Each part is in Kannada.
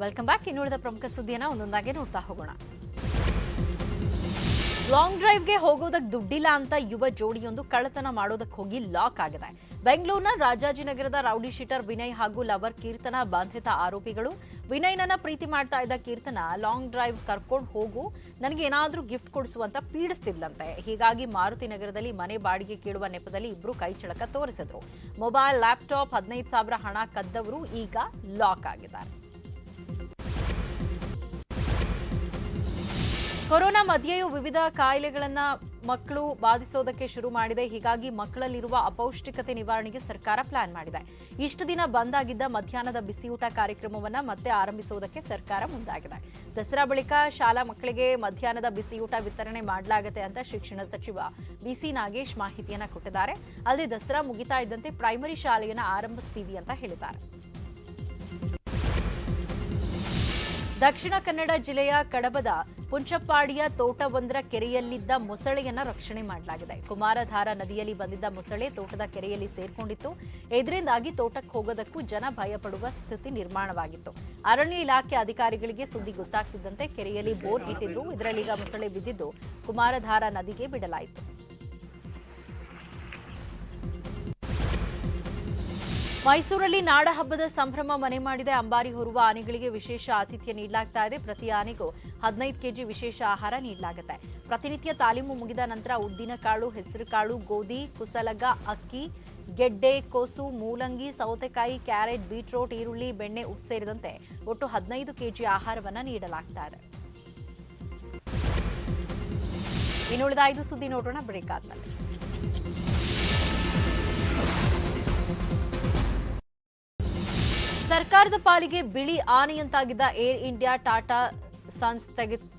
ವೆಲ್ಕಮ್ ಬ್ಯಾಕ್ ಇನ್ನುಳಿದ ಪ್ರಮುಖ ಸುದ್ದಿಯನ್ನ ಒಂದೊಂದಾಗಿ ನೋಡ್ತಾ ಹೋಗೋಣ. ಲಾಂಗ್ ಡ್ರೈವ್ಗೆ ಹೋಗೋದಕ್ಕೆ ದುಡ್ಡಿಲ್ಲ ಅಂತ ಯುವ ಜೋಡಿಯೊಂದು ಕಳ್ಳತನ ಮಾಡೋದಕ್ಕೆ ಹೋಗಿ ಲಾಕ್ ಆಗಿದೆ. ಬೆಂಗಳೂರಿನ ರಾಜಾಜಿನಗರದ ರೌಡಿ ಶೀಟರ್ ವಿನಯ್ ಹಾಗೂ ಲವರ್ ಕೀರ್ತನ ಬಂಧಿತ ಆರೋಪಿಗಳು. ವಿನಯ್ನನ್ನ ಪ್ರೀತಿ ಮಾಡ್ತಾ ಇದ್ದ ಕೀರ್ತನ ಲಾಂಗ್ ಡ್ರೈವ್ ಕರ್ಕೊಂಡು ಹೋಗು, ನನಗೆ ಏನಾದರೂ ಗಿಫ್ಟ್ ಕೊಡಿಸುವಂತ ಪೀಡಿಸ್ತಿದ್ಲಂತೆ. ಹೀಗಾಗಿ ಮಾರುತಿ ನಗರದಲ್ಲಿ ಮನೆ ಬಾಡಿಗೆ ಕೇಳುವ ನೆಪದಲ್ಲಿ ಇಬ್ರು ಕೈ ಚಳಕ ತೋರಿಸಿದ್ರು. ಮೊಬೈಲ್ ಲ್ಯಾಪ್ಟಾಪ್ ಹದಿನೈದು ಸಾವಿರ ಹಣ ಕದ್ದವರು ಈಗ ಲಾಕ್ ಆಗಿದ್ದಾರೆ. ಕೊರೋನಾ ಮಧ್ಯೆಯೂ ವಿವಿಧ ಕಾಯಿಲೆಗಳನ್ನ ಮಕ್ಕಳು ಬಾಧಿಸೋದಕ್ಕೆ ಶುರು ಮಾಡಿದೆ. ಹೀಗಾಗಿ ಮಕ್ಕಳಲ್ಲಿರುವ ಅಪೌಷ್ಟಿಕತೆ ನಿವಾರಣೆಗೆ ಸರ್ಕಾರ ಪ್ಲಾನ್ ಮಾಡಿದೆ. ಇಷ್ಟು ದಿನ ಬಂದ್ ಆಗಿದ್ದ ಮಧ್ಯಾಹ್ನದ ಬಿಸಿಯೂಟ ಕಾರ್ಯಕ್ರಮವನ್ನ ಮತ್ತೆ ಆರಂಭಿಸುವುದಕ್ಕೆ ಸರ್ಕಾರ ಮುಂದಾಗಿದೆ. ದಸರಾ ಬಳಿಕ ಶಾಲಾ ಮಕ್ಕಳಿಗೆ ಮಧ್ಯಾಹ್ನದ ಬಿಸಿಯೂಟ ವಿತರಣೆ ಮಾಡಲಾಗುತ್ತೆ ಅಂತ ಶಿಕ್ಷಣ ಸಚಿವ ಬಿಸಿ ನಾಗೇಶ್ ಮಾಹಿತಿಯನ್ನ ಕೊಟ್ಟಿದ್ದಾರೆ. ಅಲ್ಲದೆ ದಸರಾ ಮುಗಿತಾ ಇದ್ದಂತೆ ಪ್ರೈಮರಿ ಶಾಲೆಯನ್ನ ಆರಂಭಿಸ್ತೀವಿ ಅಂತ ಹೇಳಿದ್ದಾರೆ. ದಕ್ಷಿಣ ಕನ್ನಡ ಜಿಲ್ಲೆಯ ಕಡಬದ ಪುಂಚಪ್ಪಾಡಿಯ ತೋಟವೊಂದರ ಕೆರೆಯಲ್ಲಿದ್ದ ಮೊಸಳೆಯನ್ನ ರಕ್ಷಣೆ ಮಾಡಲಾಗಿದೆ. ಕುಮಾರಧಾರ ನದಿಯಲ್ಲಿ ಬಂದಿದ್ದ ಮೊಸಳೆ ತೋಟದ ಕೆರೆಯಲ್ಲಿ ಸೇರ್ಕೊಂಡಿತ್ತು. ಇದರಿಂದಾಗಿ ತೋಟಕ್ಕೆ ಹೋಗೋದಕ್ಕೂ ಜನ ಭಯಪಡುವ ಸ್ಥಿತಿ ನಿರ್ಮಾಣವಾಗಿತ್ತು. ಅರಣ್ಯ ಇಲಾಖೆ ಅಧಿಕಾರಿಗಳಿಗೆ ಸುದ್ದಿ ಗೊತ್ತಾಗ್ತಿದ್ದಂತೆ ಕೆರೆಯಲ್ಲಿ ಬೋರ್ ಇಟ್ಟಿದ್ರು ಇದರಲ್ಲೀಗ ಮೊಸಳೆ ಬಿದ್ದಿದ್ದು ಕುಮಾರಧಾರ ನದಿಗೆ ಬಿಡಲಾಯಿತು. ಮೈಸೂರಲ್ಲಿ ನಾಡಹಬ್ಬದ ಸಂಭ್ರಮ ಮನೆ ಮಾಡಿದೆ. ಅಂಬಾರಿ ಹೊರುವ ಆನೆಗಳಿಗೆ ವಿಶೇಷ ಆತಿಥ್ಯ ನೀಡಲಾಗ್ತಾ ಇದೆ. ಪ್ರತಿ ಆನೆಗೂ ಹದಿನೈದು ಕೆಜಿ ವಿಶೇಷ ಆಹಾರ ನೀಡಲಾಗುತ್ತೆ. ಪ್ರತಿನಿತ್ಯ ತಾಲೀಮು ಮುಗಿದ ನಂತರ ಉದ್ದಿನಕಾಳು ಹೆಸರುಕಾಳು ಗೋಧಿ, ಕುಸಲಗ, ಅಕ್ಕಿ, ಗೆಡ್ಡೆ, ಕೋಸು, ಮೂಲಂಗಿ, ಸೌತೆಕಾಯಿ, ಕ್ಯಾರೆಟ್, ಬೀಟ್ರೋಟ್, ಈರುಳ್ಳಿ, ಬೆಣ್ಣೆ ಉಪ್ಪು ಸೇರಿದಂತೆ ಒಟ್ಟು ಹದಿನೈದು ಕೆಜಿ ಆಹಾರವನ್ನು ನೀಡಲಾಗ್ತಾ ಇದೆ. ಇನ್ನುಳಿದ ಐದು ಸುದ್ದಿ ನೋಡೋಣ. ಬ್ರೇಕ್ ಆದ್ಮೇಲೆ. ಸರ್ಕಾರದ ಪಾಲಿಗೆ ಬಿಳಿ ಆನೆಯಂತಾಗಿದ್ದ ಏರ್ ಇಂಡಿಯಾ ಟಾಟಾ ಸನ್ಸ್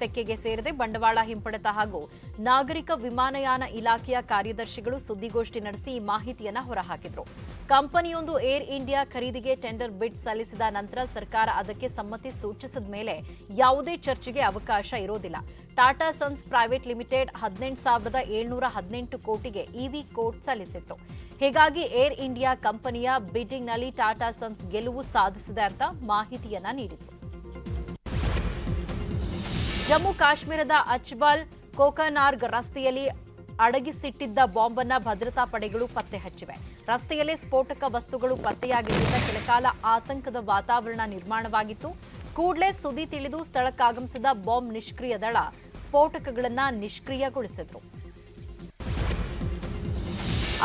ತೆಕ್ಕೆಗೆ ಸೇರಿದೆ ಬಂಡವಾಳ ಹಿಂಪಡೆತ ಹಾಗೂ ನಾಗರಿಕ ವಿಮಾನಯಾನ ಇಲಾಖೆಯ ಕಾರ್ಯದರ್ಶಿಗಳು ಸುದ್ದಿಗೋಷ್ಠಿ ನಡೆಸಿ ಈ ಮಾಹಿತಿಯನ್ನ ಹೊರಹಾಕಿದ್ರು. ಕಂಪನಿಯೊಂದು ಏರ್ ಇಂಡಿಯಾ ಖರೀದಿಗೆ ಟೆಂಡರ್ ಬಿಡ್ ಸಲ್ಲಿಸಿದ ನಂತರ ಸರ್ಕಾರ ಅದಕ್ಕೆ ಸಮ್ಮತಿ ಸೂಚಿಸಿದ ಮೇಲೆ ಯಾವುದೇ ಚರ್ಚೆಗೆ ಅವಕಾಶ ಇರೋದಿಲ್ಲ. ಟಾಟಾ ಸನ್ಸ್ ಪ್ರೈವೇಟ್ ಲಿಮಿಟೆಡ್ ಹದಿನೆಂಟು ಸಾವಿರದ ಏಳ್ನೂರ ಹದಿನೆಂಟು ಕೋಟಿಗೆ ಇವಿ ಕೋಟ್ ಸಲ್ಲಿಸಿತ್ತು. ಹೀಗಾಗಿ ಏರ್ ಇಂಡಿಯಾ ಕಂಪನಿಯ ಬಿಡ್ಡಿಂಗ್ನಲ್ಲಿ ಟಾಟಾ ಸನ್ಸ್ ಗೆಲುವು ಸಾಧಿಸಿದೆ ಅಂತ ಮಾಹಿತಿಯನ್ನ ನೀಡಿತು ಜಮ್ಮು ಕಾಶ್ಮೀರದ ಅಚ್ಬಲ್ ಕೋಕನಾರ್ಗ್ ರಸ್ತೆಯಲ್ಲಿ ಅಡಗಿಸಿಟ್ಟಿದ್ದ ಬಾಂಬನ್ನ ಭದ್ರತಾ ಪಡೆಗಳು ಪತ್ತೆ ಹಚ್ಚಿವೆ. ರಸ್ತೆಯಲ್ಲೇ ಸ್ಫೋಟಕ ವಸ್ತುಗಳು ಪತ್ತೆಯಾಗಿದ್ದರಿಂದ ಕೆಲಕಾಲ ಆತಂಕದ ವಾತಾವರಣ ನಿರ್ಮಾಣವಾಗಿತ್ತು. ಕೂಡಲೇ ಸುದ್ದಿ ತಿಳಿದು ಸ್ಥಳಕ್ಕಾಗಮಿಸಿದ ಬಾಂಬ್ ನಿಷ್ಕ್ರಿಯ ದಳ ಸ್ಫೋಟಕಗಳನ್ನು ನಿಷ್ಕ್ರಿಯಗೊಳಿಸಿದ್ರು.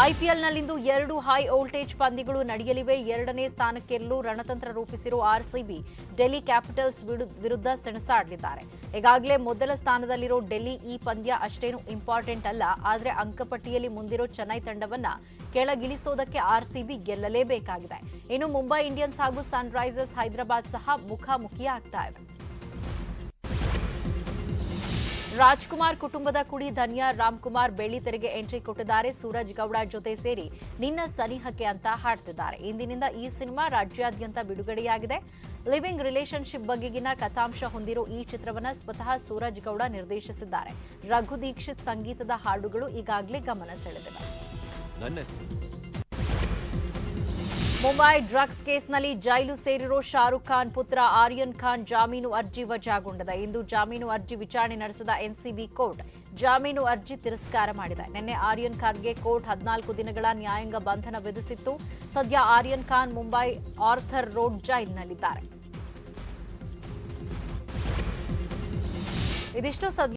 ಐಪಿಎಲ್ನಲ್ಲಿಂದು ಎರಡು ಹೈ ವೋಲ್ಟೇಜ್ ಪಂದ್ಯಗಳು ನಡೆಯಲಿವೆ. ಎರಡನೇ ಸ್ಥಾನಕ್ಕೆಲ್ಲು ರಣತಂತ್ರ ರೂಪಿಸಿರುವ ಆರ್ಸಿಬಿ ಡೆಲ್ಲಿ ಕ್ಯಾಪಿಟಲ್ಸ್ ವಿರು- ವಿರುದ್ಧ ಸೆಣಸಾಡಲಿದ್ದಾರೆ. ಈಗಾಗಲೇ ಮೊದಲ ಸ್ಥಾನದಲ್ಲಿರೋ ಡೆಲ್ಲಿ ಈ ಪಂದ್ಯ ಅಷ್ಟೇನು ಇಂಪಾರ್ಟೆಂಟ್ ಅಲ್ಲ. ಆದರೆ ಅಂಕಪಟ್ಟಿಯಲ್ಲಿ ಮುಂದಿರೋ ಚೆನ್ನೈ ತಂಡವನ್ನ ಕೆಳಗಿಳಿಸೋದಕ್ಕೆ ಆರ್ಸಿಬಿ ಗೆಲ್ಲಲೇಬೇಕಾಗಿದೆ. ಇನ್ನು ಮುಂಬೈ ಇಂಡಿಯನ್ಸ್ ಹಾಗೂ ಸನ್ರೈಸರ್ಸ್ ಹೈದರಾಬಾದ್ ಸಹ ಮುಖಾಮುಖಿಯಾಗ್ತಾ ಇವೆ. ರಾಜ್ಕುಮಾರ್ ಕುಟುಂಬದ ಕುಡಿ ಧನ್ಯ, ರಾಮ್ಕುಮಾರ್ ಬೆಳ್ಳಿತೆರೆಗೆ ಎಂಟ್ರಿ ಕೊಟ್ಟಿದ್ದಾರೆ. ಸೂರಜ್ ಗೌಡ ಜೊತೆ ಸೇರಿ ನಿನ್ನ ಸನಿಹಕ್ಕೆ ಅಂತ ಹಾಡ್ತಿದ್ದಾರೆ. ಇಂದಿನಿಂದ ಈ ಸಿನಿಮಾ ರಾಜ್ಯಾದ್ಯಂತ ಬಿಡುಗಡೆಯಾಗಿದೆ. ಲಿವಿಂಗ್ ರಿಲೇಶನ್ಶಿಪ್ ಬಗೆಗಿನ ಕಥಾಂಶ ಹೊಂದಿರೋ ಈ ಚಿತ್ರವನ್ನು ಸ್ವತಃ ಸೂರಜ್ ಗೌಡ ನಿರ್ದೇಶಿಸಿದ್ದಾರೆ. ರಘು ದೀಕ್ಷಿತ್ ಸಂಗೀತದ ಹಾಡುಗಳು ಈಗಾಗಲೇ ಗಮನ ಸೆಳೆದಿವೆ. ಮುಂಬೈ ಡ್ರಗ್ಸ್ ಕೇಸ್ನಲ್ಲಿ ಜೈಲು ಸೇರಿರೋ ಶಾರುಖ್ ಖಾನ್ ಪುತ್ರ ಆರ್ಯನ್ ಖಾನ್ ಜಾಮೀನು ಅರ್ಜಿ ವಜಾಗೊಂಡಿದೆ. ಇಂದು ಜಾಮೀನು ಅರ್ಜಿ ವಿಚಾರಣೆ ನಡೆಸಿದ ಎನ್ಸಿಬಿ ಕೋರ್ಟ್ ಜಾಮೀನು ಅರ್ಜಿ ತಿರಸ್ಕಾರ ಮಾಡಿದೆ. ನಿನ್ನೆ ಆರ್ಯನ್ ಖಾನ್ಗೆ ಕೋರ್ಟ್ ಹದಿನಾಲ್ಕು ದಿನಗಳ ನ್ಯಾಯಾಂಗ ಬಂಧನ ವಿಧಿಸಿತ್ತು. ಸದ್ಯ ಆರ್ಯನ್ ಖಾನ್ ಮುಂಬೈ ಆರ್ಥರ್ ರೋಡ್ ಜೈಲ್ನಲ್ಲಿದ್ದಾರೆ. ಇದಿಷ್ಟು